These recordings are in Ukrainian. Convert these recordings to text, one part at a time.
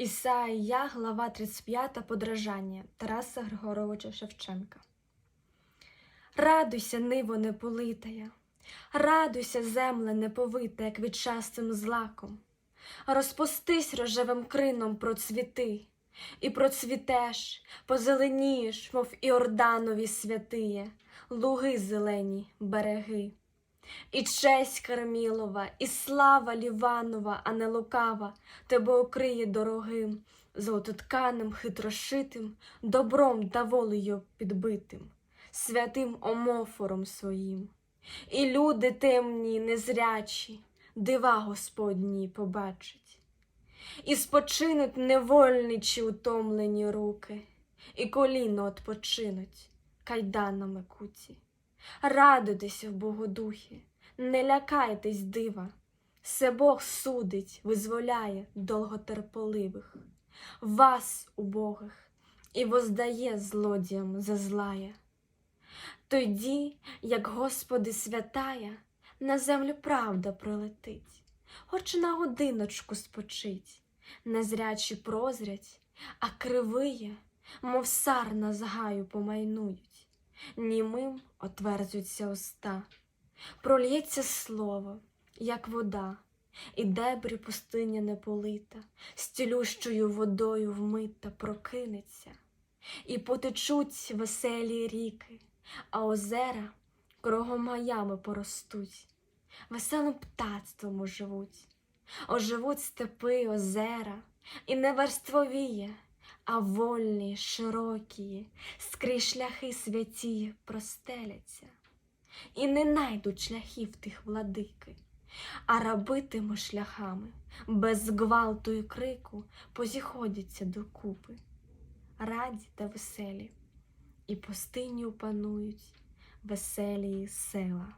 Ісаїя, глава 35, подражання Тараса Григоровича Шевченка. Радуйся, ниво неполитая, радуйся, земле неповита, як відчастим злаком. Розпустись рожевим крином процвіти, і процвітеш, позеленієш, мов Іорданові святиє, луги зелені, береги. І честь Кармілова, і слава Ліванова, а не лукава, тебе укриє дорогим, золототканим, хитрошитим, добром та волею підбитим, святим омофором своїм. І люди темні, незрячі, дива Господні побачать, і спочинуть невольничі утомлені руки, і коліно отпочинуть кайданами куті. Радуйтеся в Богодухі, не лякайтесь дива, все Бог судить, визволяє довготерпеливих, вас, убогих, і воздає злодіям за злає. Тоді, як Господи святая, на землю правда пролетить, хоч на годиночку спочить, незрячі прозрять, а кривиє, мов сарна з гаю помайнують німим отверзуться уста, прольється слово, як вода, і дебрі пустиня неполита, стілющою водою вмита прокинеться, і потечуть веселі ріки, а озера кругом гаями поростуть, веселим птацтвом оживуть, оживуть степи, озера, і не верствовіє, а вольні, широкі, скрізь шляхи святі простеляться, і не найдуть шляхів тих владики, а рабитими шляхами, без гвалту і крику, позіходяться докупи, раді та веселі, і пустиню панують веселі села.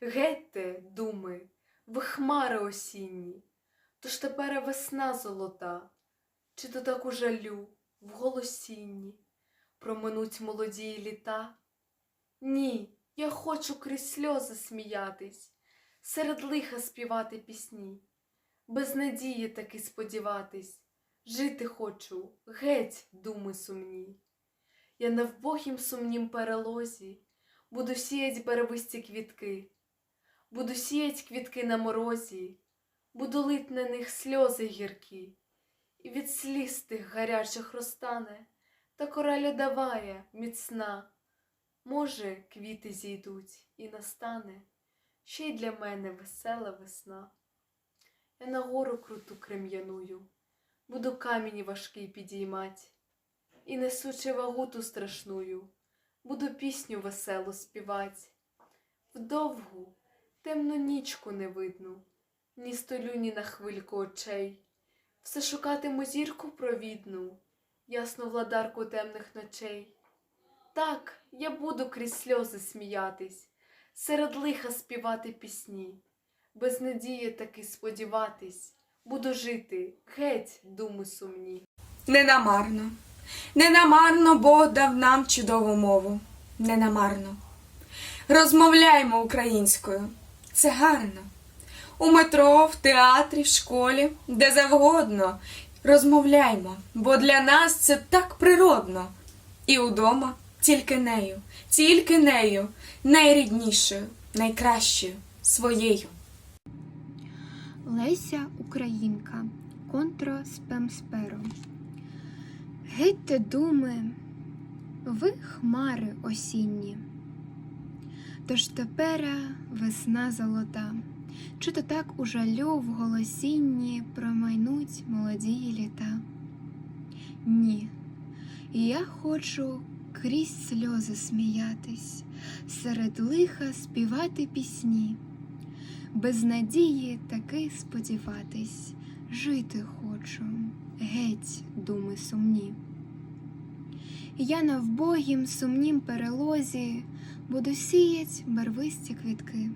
Гетьте, думи, ви хмари осінні, то ж тепер весна золота, чи то таку жалю в голосінні проминуть молоді літа? Ні, я хочу крізь сльози сміятись, серед лиха співати пісні, без надії таки сподіватись, жити хочу, геть, думи сумні. Я на вбогім сумнім перелозі буду сіять барвисті квітки. Буду сіять квітки на морозі, буду лить на них сльози гіркі, від сліз тих гарячих розтане, та кора льодовая, міцна. Може, квіти зійдуть і настане ще й для мене весела весна. Я на гору круту крем'яную, буду камінь важкий підіймать, і несучи вагу ту страшную, буду пісню веселу співать. Вдовгу темну нічку не видну, ні столю, ні на хвильку очей. Все шукатиму зірку провідну, ясну владарку темних ночей. Так, я буду крізь сльози сміятись, серед лиха співати пісні, без надії таки сподіватись, буду жити, геть, думи сумні. Не намарно, не намарно Бог дав нам чудову мову, не намарно. Розмовляймо українською, це гарно. У метро, в театрі, в школі, де завгодно. Розмовляймо, бо для нас це так природно. І удома тільки нею, тільки нею, найріднішою, найкращою, своєю. Леся Українка контра спемсперо. Гетьте думи, ви хмари осінні. Тож тепера весна золота, чи то так у жалю в голосінні промайнуть молодії літа? Ні, я хочу крізь сльози сміятись, серед лиха співати пісні без надії таки сподіватись, жити хочу, геть, думи сумні. Я на вбогім сумнім перелозі буду сіять барвисті квітки,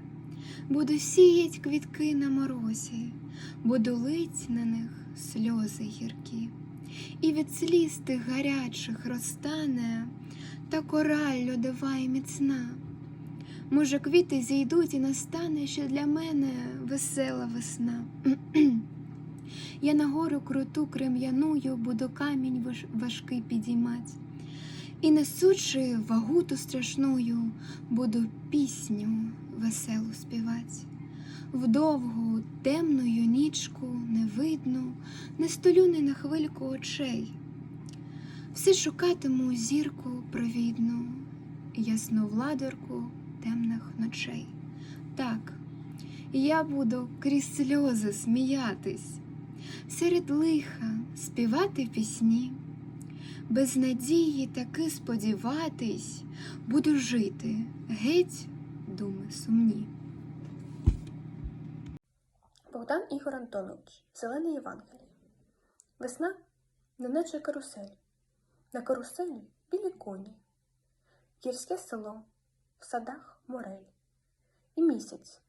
буду сіять квітки на морозі, буду лить на них сльози гіркі, і від сліз тих гарячих розтане та кораль льодова й міцна. Може, квіти зійдуть і настане ще для мене весела весна. Я на гору круту крем'яную буду камінь важкий підіймать. І несучи вагу ту страшную, буду пісню веселу співать. Вдовгу темною нічку не видно, не столю не на хвильку очей. Все шукатиму зірку провідну, ясну владорку темних ночей. Так, я буду крізь сльози сміятись, серед лиха співати пісні, без надії таки сподіватись, буду жити геть думи сумні. Богдан Ігор Антонович, Зелене Євангеліє. Весна неначе карусель. На каруселі білі коні. Гірське село, в садах морель. І місяць,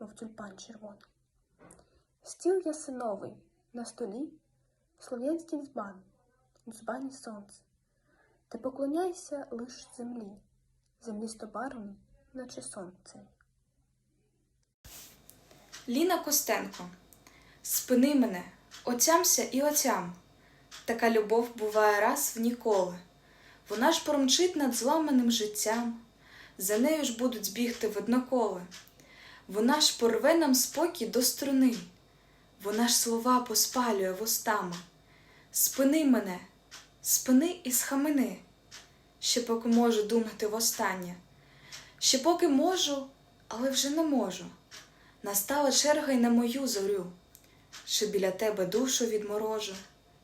мов тюльпан червоний. Стіл ясиновий, на столі слов'янський дзбан, дзбані сонце. Ти поклоняйся лиш землі, землі стобарвленій, наче сонце. Ліна Костенко. Спини мене, отямся і отям. Така любов буває раз в ніколи. Вона ж промчить над зламаним життям, за нею ж будуть бігти видноколи. Вона ж порве нам спокій до струни, вона ж слова поспалює вустами. Спини мене, спини і схамини, ще поки можу думати востаннє, ще поки можу, але вже не можу. Настала черга й на мою зорю, чи біля тебе душу відморожу,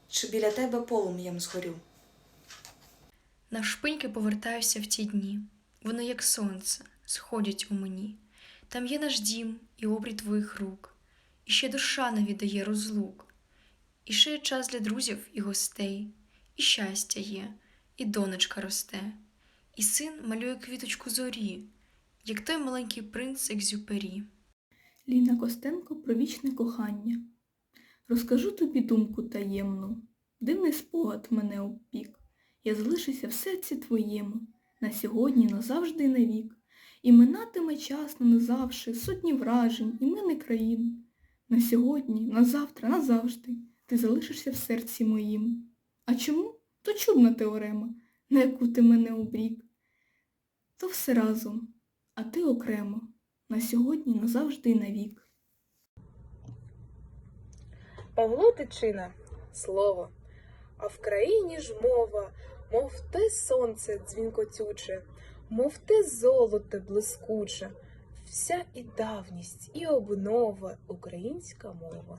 чи біля тебе полум'ям згорю. На шпиньки повертаюся в ті дні, вони, як сонце, сходять у мені. Там є наш дім і обрій твоїх рук, і ще душа не віддає розлук, і ще є час для друзів і гостей, і щастя є, і донечка росте, і син малює квіточку зорі, як той маленький принц Екзюпері. Ліна Костенко про вічне кохання. Розкажу тобі думку таємну, дивний спогад мене обпік. Я залишуся в серці твоєму, на сьогодні, назавжди і навік. І минатиме час на назавше, сотні вражень, імени країн. На сьогодні, на завтра, назавжди ти залишишся в серці моїм. А чому? То чудна теорема, на яку ти мене обрік. То все разом, а ти окремо на сьогодні, назавжди навік. Павло Тичина слово, а в країні ж мова, мов те сонце дзвінкотюче, мов те золоте блискуче, вся і давність, і обнова українська мова.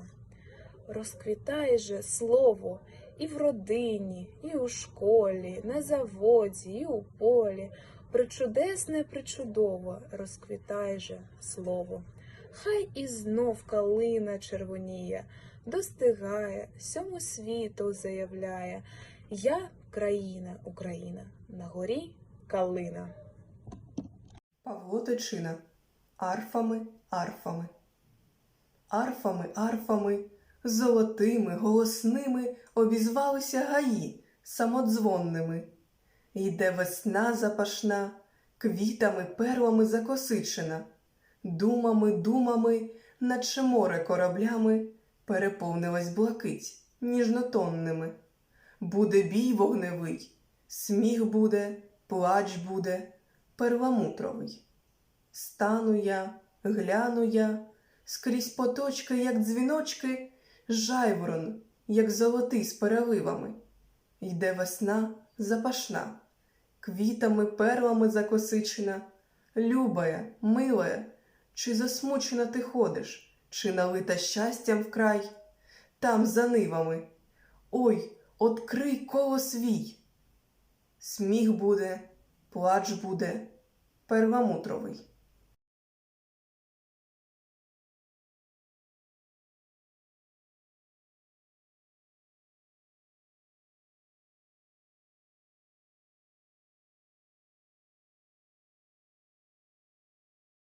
Розквітає же слово і в родині, і у школі, на заводі, і у полі. Причудесне, причудово розквітає же слово. Хай і знов калина червоніє, достигає, всьому світу заявляє. Я країна, Україна, на горі калина. Павло Тичина. Арфами, арфами. Арфами, арфами, золотими, голосними обізвалися гаї самодзвонними. Йде весна запашна, квітами, перлами закосичена, думами, думами, наче море кораблями переповнилась блакить ніжнотонними. Буде бій вогневий, сміх буде, плач буде, перламутровий. Стану я, гляну я, скрізь поточки, як дзвіночки, жайворон, як золотий з переливами. Йде весна запашна, квітами, перлами закосичена, любая, милая, чи засмучена ти ходиш, чи налита щастям вкрай, там за нивами. Ой, открий коло свій. Сміх буде, плач буде, перламутровий.